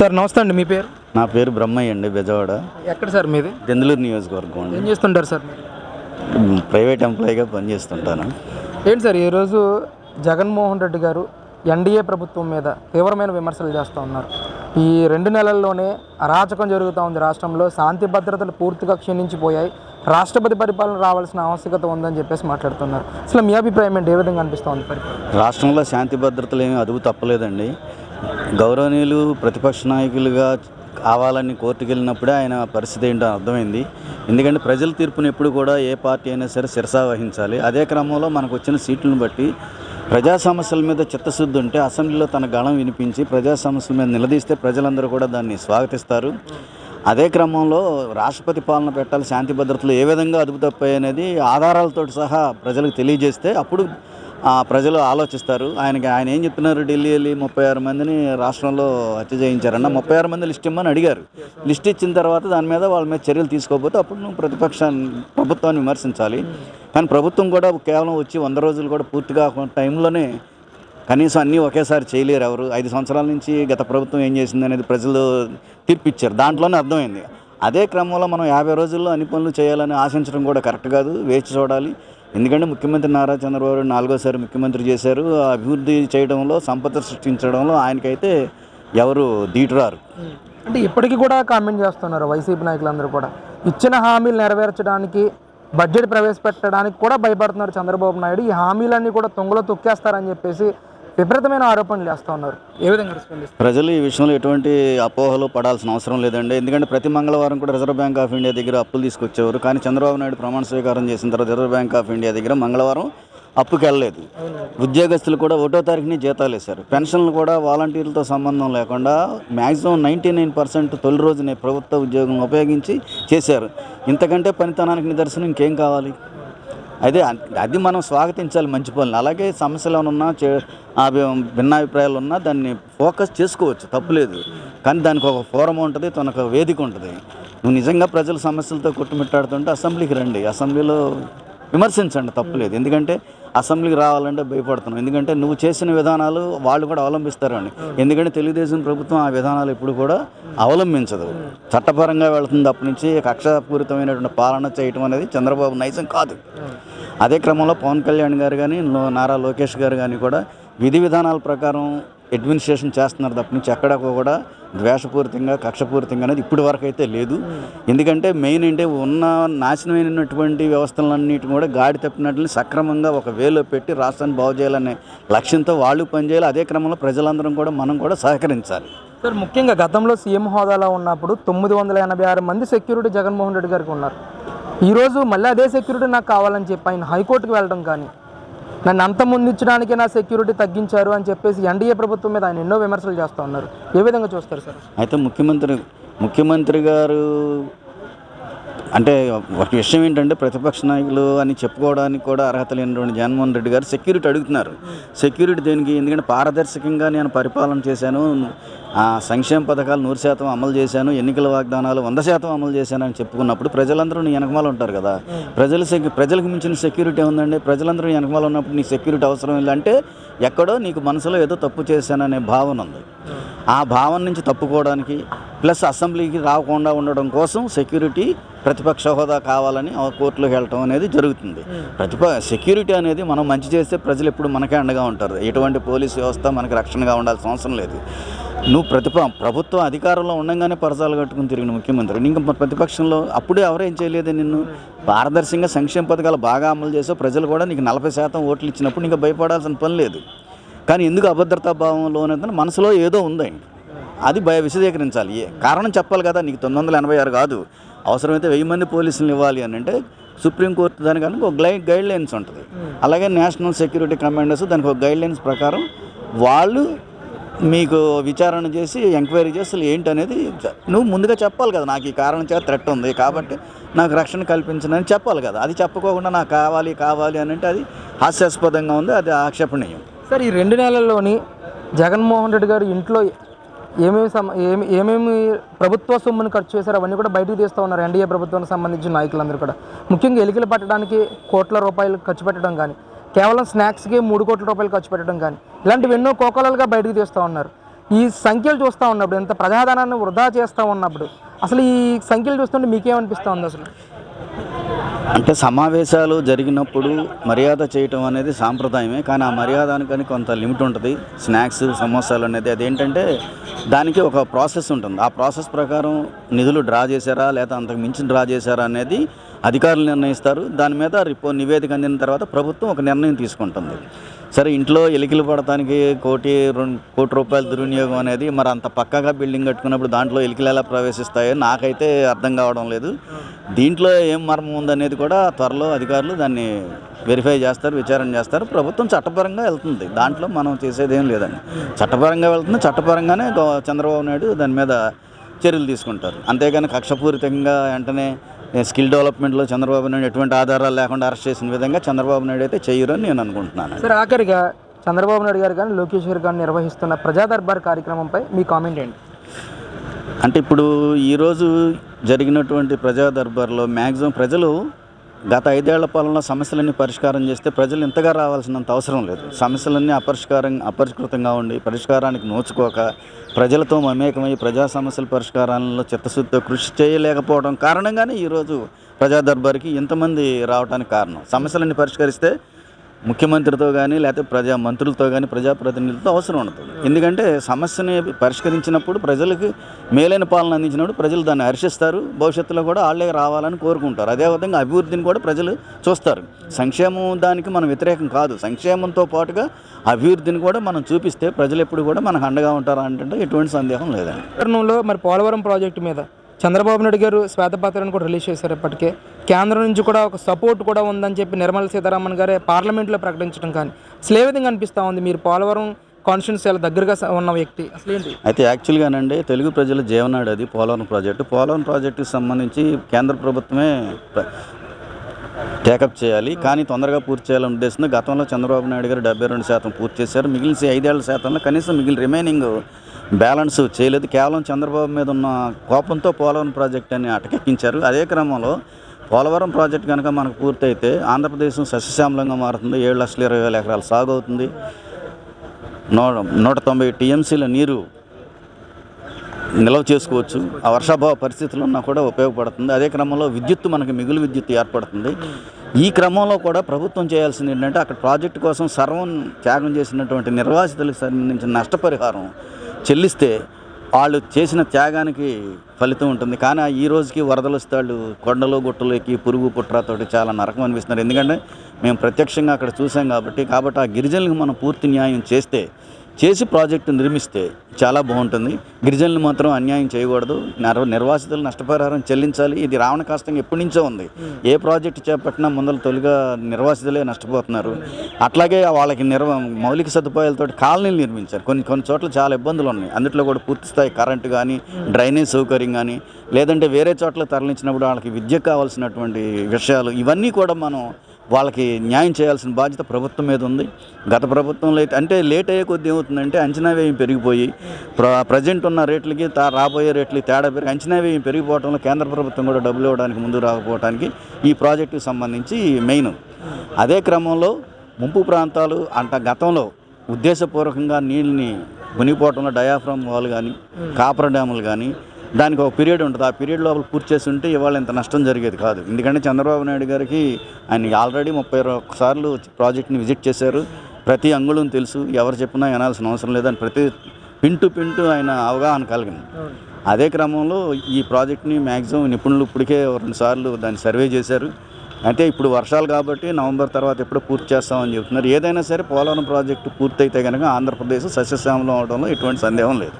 Sir నమస్తే అండి మీ పేరు? నా పేరు బ్రహ్మయ్య అండి బెజవాడ. ఎక్కడ సార్ మీది? దెందులూరు నియోజకవర్గం ఏం చేస్తుంటారు సార్ ప్రైవేట్ ఎంప్లాయీగా పనిచేస్తుంటాను ఏంటి సార్ ఈరోజు జగన్మోహన్ రెడ్డి గారు ఎన్డీఏ ప్రభుత్వం మీద తీవ్రమైన విమర్శలు చేస్తూ ఉన్నారు. ఈ రెండు నెలల్లోనే అరాచకం జరుగుతూ ఉంది రాష్ట్రంలో. శాంతి భద్రతలు పూర్తిగా క్షీణించిపోయాయి. రాష్ట్రపతి పరిపాలన రావాల్సిన ఆవశ్యకత ఉందని చెప్పేసి మాట్లాడుతున్నారు. అసలు మీ అభిప్రాయం ఏంటి? ఏ విధంగా అనిపిస్తోంది పరిపాలన? రాష్ట్రంలో శాంతి భద్రతలు ఏమీ అదుపు తప్పలేదండి. గౌరవనీయులు ప్రతిపక్ష నాయకులుగా కావాలని కోర్టుకు వెళ్ళినప్పుడే ఆయన పరిస్థితి ఏంటో అర్థమైంది. ఎందుకంటే ప్రజల తీర్పును ఎప్పుడు కూడా ఏ పార్టీ అయినా సరే శిరసా వహించాలి. అదే క్రమంలో మనకు వచ్చిన సీట్లను బట్టి ప్రజా సమస్యల మీద చిత్తశుద్ధి ఉంటే అసెంబ్లీలో తన గళం వినిపించి ప్రజా సమస్యల మీద నిలదీస్తే ప్రజలందరూ కూడా దాన్ని స్వాగతిస్తారు. అదే క్రమంలో రాష్ట్రపతి పాలన పెట్టాలి శాంతి భద్రతలు ఏ విధంగా అదుపు తప్పాయి అనేది ఆధారాలతో సహా ప్రజలకు తెలియజేస్తే అప్పుడు ప్రజలు ఆలోచిస్తారు. ఆయనకి ఆయన ఏం చెప్తున్నారు? ఢిల్లీ వెళ్ళి ముప్పై ఆరు మందిని రాష్ట్రంలో హత్య చేయించారన్న ముప్పై ఆరు మంది లిస్ట్ ఇమ్మని అడిగారు. లిస్ట్ ఇచ్చిన తర్వాత దాని మీద వాళ్ళ మీద చర్యలు తీసుకోకపోతే అప్పుడు నువ్వు ప్రతిపక్షాన్ని ప్రభుత్వాన్ని విమర్శించాలి. కానీ ప్రభుత్వం కూడా కేవలం వచ్చి వంద రోజులు కూడా పూర్తి కాకుండా టైంలోనే కనీసం అన్నీ ఒకేసారి చేయలేరు ఎవరు. ఐదు సంవత్సరాల నుంచి గత ప్రభుత్వం ఏం చేసింది అనేది ప్రజలు తీర్పిచ్చారు దాంట్లోనే అర్థమైంది. అదే క్రమంలో మనం యాభై రోజుల్లో అన్ని పనులు చేయాలని ఆశించడం కూడా కరెక్ట్ కాదు. వేచి చూడాలి. ఎందుకంటే ముఖ్యమంత్రి నారా చంద్రబాబు నాయుడు నాలుగోసారి ముఖ్యమంత్రి చేశారు. అభివృద్ధి చేయడంలో సంపద సృష్టించడంలో ఆయనకైతే ఎవరు దీటురారు అంటే ఇప్పటికీ కూడా కామెంట్ చేస్తున్నారు వైసీపీ నాయకులందరూ కూడా. ఇచ్చిన హామీలు నెరవేర్చడానికి బడ్జెట్ ప్రవేశపెట్టడానికి కూడా భయపడుతున్నారు చంద్రబాబు నాయుడు. ఈ హామీలన్నీ కూడా తొంగలో తొక్కేస్తారని చెప్పేసి విపరీతమైన ఆరోపణలు చేస్తూ ఉన్నారు. ఏ విధంగా రెస్పాండ్ ప్రజలు ఈ విషయంలో ఎటువంటి అపోహలు పడాల్సిన అవసరం లేదండి. ఎందుకంటే ప్రతి మంగళవారం కూడా రిజర్వ్ బ్యాంక్ ఆఫ్ ఇండియా దగ్గర అప్పులు తీసుకొచ్చేవారు. కానీ చంద్రబాబు నాయుడు ప్రమాణ స్వీకారం చేసిన తర్వాత రిజర్వ్ బ్యాంక్ ఆఫ్ ఇండియా దగ్గర మంగళవారం అప్పుకి వెళ్ళలేదు. ఉద్యోగస్తులు కూడా ఒకటో తారీఖుని జీతాలు వేశారు. పెన్షన్లు కూడా వాలంటీర్లతో సంబంధం లేకుండా మ్యాక్సిమం నైంటీ నైన్ పర్సెంట్ తొలి రోజునే ప్రభుత్వ ఉద్యోగం ఉపయోగించి చేశారు. ఇంతకంటే పనితనానికి నిదర్శనం ఇంకేం కావాలి? అదే అది మనం స్వాగతించాలి మంచి పనులు. అలాగే సమస్యలు ఉన్నా చే- భిన్నాభిప్రాయాలు ఉన్నా దాన్ని ఫోకస్ చేసుకోవచ్చు. తప్పులేదు కానీ దానికి ఒక ఫోరం ఉంటుంది తనకు వేదిక ఉంటుంది. నువ్వు నిజంగా ప్రజల సమస్యలతో కొట్టుమిట్టాడుతుంటే అసెంబ్లీకి రండి. అసెంబ్లీలో విమర్శించండి తప్పులేదు. ఎందుకంటే అసెంబ్లీకి రావాలంటే భయపడుతున్నాం. ఎందుకంటే నువ్వు చేసిన విధానాలు వాళ్ళు కూడా అవలంబిస్తారని. ఎందుకంటే తెలుగుదేశం ప్రభుత్వం ఆ విధానాలు ఎప్పుడు కూడా అవలంబించదు. చట్టపరంగా వెళుతుంది అప్పటి నుంచి కక్షపూరితమైనటువంటి పాలన చేయటం అనేది చంద్రబాబు నైజం కాదు. అదే క్రమంలో పవన్ కళ్యాణ్ గారు కానీ నారా లోకేష్ గారు కానీ కూడా విధి విధానాల ప్రకారం అడ్మినిస్ట్రేషన్ చేస్తున్నారు తప్ప నుంచి ఎక్కడ కూడా ద్వేషపూరితంగా కక్షపూరితంగా అనేది ఇప్పటి వరకు అయితే లేదు. ఎందుకంటే మెయిన్ అంటే ఉన్న నాశనమైనటువంటి వ్యవస్థలన్నిటి కూడా గాడి తప్పినట్లు సక్రమంగా ఒక వేలో పెట్టి రాష్ట్రాన్ని బాగు చేయాలనే లక్ష్యంతో వాళ్ళు పనిచేయాలి. అదే క్రమంలో ప్రజలందరం కూడా మనం కూడా సహకరించాలి. సార్ ముఖ్యంగా గతంలో సీఎం హోదాలో ఉన్నప్పుడు తొమ్మిది వందల ఎనభై ఆరు మంది సెక్యూరిటీ జగన్మోహన్ రెడ్డి గారికి ఉన్నారు. ఈరోజు మళ్ళీ అదే సెక్యూరిటీ నాకు కావాలని చెప్పి ఆయన హైకోర్టుకు వెళ్ళడం కానీ నన్ను అంత ముందుంచడానికి నా సెక్యూరిటీ తగ్గించారు అని చెప్పేసి ఎన్డీఏ ప్రభుత్వం మీద ఆయన ఎన్నో విమర్శలు చేస్తూ ఉన్నారు. ఏ విధంగా చూస్తారు సార్? అయితే ముఖ్యమంత్రి ముఖ్యమంత్రి గారు అంటే ఒక విషయం ఏంటంటే ప్రతిపక్ష నాయకులు అని చెప్పుకోవడానికి కూడా అర్హత లేనటువంటి జగన్మోహన్ రెడ్డి గారు సెక్యూరిటీ అడుగుతున్నారు. సెక్యూరిటీ దేనికి? ఎందుకంటే పారదర్శకంగా నేను పరిపాలన చేశాను. ఆ సంక్షేమ పథకాలు నూరు శాతం అమలు చేశాను. ఎన్నికల వాగ్దానాలు వంద శాతం అమలు చేశాను అని చెప్పుకున్నప్పుడు ప్రజలందరూ నీ వెనకమాల ఉంటారు కదా. ప్రజలు ప్రజలకు మించిన సెక్యూరిటీ ఉందండి ప్రజలందరూ నీ వెనకమాల ఉన్నప్పుడు నీ సెక్యూరిటీ అవసరం లేదు అంటే ఎక్కడో నీకు మనసులో ఏదో తప్పు చేశాననే భావన ఉంది. ఆ భావన నుంచి తప్పుకోవడానికి ప్లస్ అసెంబ్లీకి రాకుండా ఉండడం కోసం సెక్యూరిటీ ప్రతిపక్ష హోదా కావాలని కోర్టులోకి వెళ్ళటం అనేది జరుగుతుంది. ప్రతిప సెక్యూరిటీ అనేది మనం మంచి చేస్తే ప్రజలు ఎప్పుడు మనకే అండగా ఉంటారు. ఎటువంటి పోలీస్ వ్యవస్థ మనకి రక్షణగా ఉండాల్సిన అవసరం లేదు. నువ్వు ప్రతిప ప్రభుత్వం అధికారంలో ఉండగానే పరసాలు కట్టుకుని తిరిగిన ముఖ్యమంత్రి. ఇంకా ప్రతిపక్షంలో అప్పుడే ఎవరేం చేయలేదు నిన్ను? పారదర్శకంగా సంక్షేమ పథకాలు బాగా అమలు చేసావు. ప్రజలు కూడా నీకు నలభై శాతం ఓట్లు ఇచ్చినప్పుడు నీకు భయపడాల్సిన పని లేదు. కానీ ఎందుకు అభద్రతా అనేది మనసులో ఏదో ఉందండి. అది భయ విశదీకరించాలి. ఏ కారణం చెప్పాలి కదా నీకు తొమ్మిది వందల ఎనభై ఆరు కాదు. అవసరమైతే వెయ్యి మంది పోలీసులు ఇవ్వాలి అని అంటే సుప్రీంకోర్టు దానికి కనుక ఒక గై గైడ్ లైన్స్ ఉంటుంది అలాగే నేషనల్ సెక్యూరిటీ కమాండర్స్ దానికి ఒక గైడ్ లైన్స్ ప్రకారం వాళ్ళు మీకు విచారణ చేసి ఎంక్వైరీ చేసి అసలు ఏంటి అనేది చ- నువ్వు ముందుగా చెప్పాలి కదా నాకు ఈ కారణం చేత థ్రెట్ ఉంది కాబట్టి నాకు రక్షణ కల్పించనని చెప్పాలి కదా. అది చెప్పకోకుండా నాకు కావాలి కావాలి అని అంటే అది హాస్యాస్పదంగా ఉంది అది ఆక్షేపణీయం. సార్ ఈ రెండు నెలల్లోని జగన్మోహన్ రెడ్డి గారు ఇంట్లో ఏమేమి సమ ఏమి ఏమేమి ప్రభుత్వ సొమ్మును ఖర్చు చేశారో అవన్నీ కూడా బయటకు తీస్తూ ఉన్నారు ఎన్డీఏ ప్రభుత్వానికి సంబంధించిన నాయకులందరూ కూడా. ముఖ్యంగా ఎలికలు పట్టడానికి కోట్ల రూపాయలు ఖర్చు పెట్టడం కానీ కేవలం స్నాక్స్కి మూడు కోట్ల రూపాయలు ఖర్చు పెట్టడం కానీ ఇలాంటివి ఎన్నో కోకొలలుగా బయటకు తీస్తూ ఉన్నారు. ఈ సంఖ్యలు చూస్తూ ఉన్నప్పుడు ఎంత ప్రజాధనాన్ని వృధా చేస్తూ ఉన్నప్పుడు అసలు ఈ సంఖ్యలు చూస్తుంటే మీకేమనిపిస్తూ ఉంది అసలు? అంటే సమావేశాలు జరిగినప్పుడు మర్యాద చేయటం అనేది సాంప్రదాయమే కానీ ఆ మర్యాదానికని కొంత లిమిట్ ఉంటుంది. స్నాక్స్ సమోసాలు అనేది అదేంటంటే దానికి ఒక ప్రాసెస్ ఉంటుంది. ఆ ప్రాసెస్ ప్రకారం నిధులు డ్రా చేశారా లేదా అంతకు మించి డ్రా చేశారా అనేది అధికారులు నిర్ణయిస్తారు. దాని మీద రిపో నివేదిక అందిన తర్వాత ప్రభుత్వం ఒక నిర్ణయం తీసుకుంటుంది. సరే ఇంట్లో ఎలికలు పడటానికి కోటి రెండు కోటి రూపాయల దుర్వినియోగం అనేది మరి అంత పక్కగా బిల్డింగ్ కట్టుకున్నప్పుడు దాంట్లో ఎలికలు ఎలా ప్రవేశిస్తాయో నాకైతే అర్థం కావడం లేదు. దీంట్లో ఏం మర్మం ఉందనేది కూడా త్వరలో అధికారులు దాన్ని వెరిఫై చేస్తారు విచారణ చేస్తారు. ప్రభుత్వం చట్టపరంగా వెళ్తుంది. దాంట్లో మనం చేసేది ఏం లేదండి. చట్టపరంగా వెళ్తుంది. చట్టపరంగానే చంద్రబాబు నాయుడు దాని మీద చర్యలు తీసుకుంటారు. అంతేగాని కక్షపూరితంగా వెంటనే స్కిల్ డెవలప్మెంట్లో చంద్రబాబు నాయుడు ఎటువంటి ఆధారాలు లేకుండా అరెస్ట్ చేసిన విధంగా చంద్రబాబు నాయుడు అయితే చెయ్యరు అని నేను అనుకుంటున్నాను. సార్ ఆఖరిగా చంద్రబాబు నాయుడు గారు కానీ లోకేష్ గారు కానీ నిర్వహిస్తున్న ప్రజా దర్బార్ కార్యక్రమంపై మీ కామెంట్ ఏంటి? అంటే ఇప్పుడు ఈరోజు జరిగినటువంటి ప్రజా దర్బార్లో మ్యాక్సిమం ప్రజలు గత ఐదేళ్ళ పాలన సమస్యలన్నీ పరిష్కారం చేస్తే ప్రజలు ఇంతగా రావాల్సినంత అవసరం లేదు. సమస్యలన్నీ అపరిష్కారం అపరిష్కృతంగా ఉండి పరిష్కారానికి నోచుకోక ప్రజలతో మమేకమై ప్రజా సమస్యల పరిష్కారాలలో చిత్తశుద్ధితో కృషి చేయలేకపోవడం కారణంగానే ఈరోజు ప్రజా దర్బార్కి ఇంతమంది రావడానికి కారణం. సమస్యలన్నీ పరిష్కరిస్తే ముఖ్యమంత్రితో కానీ లేకపోతే ప్రజా మంత్రులతో కానీ ప్రజాప్రతినిధులతో అవసరం ఉంటుంది ఎందుకంటే సమస్యని పరిష్కరించినప్పుడు ప్రజలకు మేలైన పాలన అందించినప్పుడు ప్రజలు దాన్ని హర్షిస్తారు. భవిష్యత్తులో కూడా వాళ్ళే రావాలని కోరుకుంటారు. అదేవిధంగా అభివృద్ధిని కూడా ప్రజలు చూస్తారు. సంక్షేమం దానికి మనం వ్యతిరేకం కాదు. సంక్షేమంతో పాటుగా అభివృద్ధిని కూడా మనం చూపిస్తే ప్రజలు ఎప్పుడు కూడా మనకు అండగా ఉంటారు అంటే ఎటువంటి సందేహం లేదండి. మరి పోలవరం ప్రాజెక్టు మీద చంద్రబాబు నాయుడు గారు శ్వేతపత్రాన్ని కూడా రిలీజ్ చేశారు ఇప్పటికే. కేంద్రం నుంచి కూడా ఒక సపోర్ట్ కూడా ఉందని చెప్పి నిర్మల సీతారామన్ గారే పార్లమెంట్లో ప్రకటించడం కానీ అసలు ఏ విధంగా అనిపిస్తూ ఉంది? మీరు పోలవరం కాన్స్టిట్యూన్సీ చాలా దగ్గరగా ఉన్న వ్యక్తి అసలు ఏంటి? అయితే యాక్చువల్గానండి తెలుగు ప్రజల జీవనాడు అది పోలవరం ప్రాజెక్టు. పోలవరం ప్రాజెక్టుకి సంబంధించి కేంద్ర ప్రభుత్వమే టేకప్ చేయాలి. కానీ తొందరగా పూర్తి చేయాలని ఉద్దేశంతో గతంలో చంద్రబాబు నాయుడు గారు డెబ్బై రెండు శాతం పూర్తి చేశారు. మిగిలిన ఐదేళ్ళ శాతంలో కనీసం మిగిలిన రిమైనింగ్ బ్యాలెన్స్ చేయలేదు. కేవలం చంద్రబాబు మీద ఉన్న కోపంతో పోలవరం ప్రాజెక్ట్ అని అటకెక్కించారు. అదే క్రమంలో పోలవరం ప్రాజెక్ట్ కనుక మనకు పూర్తయితే ఆంధ్రప్రదేశ్ సస్యశ్యామలంగా మారుతుంది. ఏడు లక్షల ఇరవై వేల ఎకరాలు సాగు అవుతుంది. నూట నూట తొంభై టీఎంసీల నీరు నిల్వ చేసుకోవచ్చు. ఆ వర్షాభావ పరిస్థితులు ఉన్నా కూడా ఉపయోగపడుతుంది. అదే క్రమంలో విద్యుత్తు మనకి మిగులు విద్యుత్ ఏర్పడుతుంది. ఈ క్రమంలో కూడా ప్రభుత్వం చేయాల్సింది ఏంటంటే అక్కడ ప్రాజెక్టు కోసం సర్వం త్యాగం చేసినటువంటి నిర్వాసితులకు సంబంధించిన నష్టపరిహారం చెల్లిస్తే వాళ్ళు చేసిన త్యాగానికి ఫలితం ఉంటుంది. కానీ ఈ రోజుకి వరదలు వస్తే వాళ్ళు కొండలు గుట్టలు ఎక్కి పురుగు పుట్రతోటి చాలా నరకం అనిపిస్తున్నారు. ఎందుకంటే మేము ప్రత్యక్షంగా అక్కడ చూసాం కాబట్టి కాబట్టి ఆ గిరిజనులకు మనం పూర్తి న్యాయం చేస్తే చేసి ప్రాజెక్టు నిర్మిస్తే చాలా బాగుంటుంది. గిరిజనులు మాత్రం అన్యాయం చేయకూడదు. నర నిర్వాసితులు నష్టపరిహారం చెల్లించాలి. ఇది రావణ కష్టం ఎప్పటి నుంచో ఉంది. ఏ ప్రాజెక్టు చేపట్టినా ముందర తొలిగా నిర్వాసితులే నష్టపోతున్నారు. అట్లాగే వాళ్ళకి నిర్వ మౌలిక సదుపాయాలతో కాలనీలు నిర్మించారు. కొన్ని కొన్ని చోట్ల చాలా ఇబ్బందులు ఉన్నాయి అందుట్లో కూడా పూర్తి స్థాయి కరెంటు కానీ డ్రైనేజ్ సౌకర్యం కానీ లేదంటే వేరే చోట్ల తరలించినప్పుడు వాళ్ళకి విద్య కావాల్సినటువంటి విషయాలు ఇవన్నీ కూడా మనం వాళ్ళకి న్యాయం చేయాల్సిన బాధ్యత ప్రభుత్వం మీద ఉంది. గత ప్రభుత్వంలో అయితే అంటే లేట్ అయ్యే కొద్ది ఏమవుతుందంటే అంచనా వ్యయం పెరిగిపోయి ప్ర ప్రజెంట్ ఉన్న రేట్లకి తా రాబోయే రేట్లకి తేడా పెరిగి అంచనా వ్యయం పెరిగిపోవడంలో కేంద్ర ప్రభుత్వం కూడా డబ్బులు ఇవ్వడానికి ముందు రాకపోవడానికి ఈ ప్రాజెక్టుకి సంబంధించి మెయిన్. అదే క్రమంలో ముంపు ప్రాంతాలు అంట గతంలో ఉద్దేశపూర్వకంగా నీళ్ళని మునిగిపోవడంలో డయాఫ్రామ్ వాల్ కానీ కాపర్ డ్యాములు కానీ దానికి ఒక పీరియడ్ ఉంటుంది. ఆ పీరియడ్ లోపల పూర్తి చేసి ఉంటే ఇవాళ ఇంత నష్టం జరిగేది కాదు. ఎందుకంటే చంద్రబాబు నాయుడు గారికి ఆయన ఆల్రెడీ ముప్పై ఒక్క సార్లు ప్రాజెక్ట్ని విజిట్ చేశారు. ప్రతి అంగుళం తెలుసు. ఎవరు చెప్పినా వినాల్సిన అవసరం లేదని ప్రతి పింటు పింటు ఆయన అవగాహన కలిగింది. అదే క్రమంలో ఈ ప్రాజెక్ట్ని మ్యాక్సిమం నిపుణులు ఇప్పటికే రెండు సార్లు దాన్ని సర్వే చేశారు. అంటే ఇప్పుడు వర్షాలు కాబట్టి నవంబర్ తర్వాత ఎప్పుడు పూర్తి చేస్తామని చెప్తున్నారు. ఏదైనా సరే పోలవరం ప్రాజెక్టు పూర్తయితే కనుక ఆంధ్రప్రదేశ్ సస్యశ్యామలం అవడంలో ఎటువంటి సందేహం లేదు.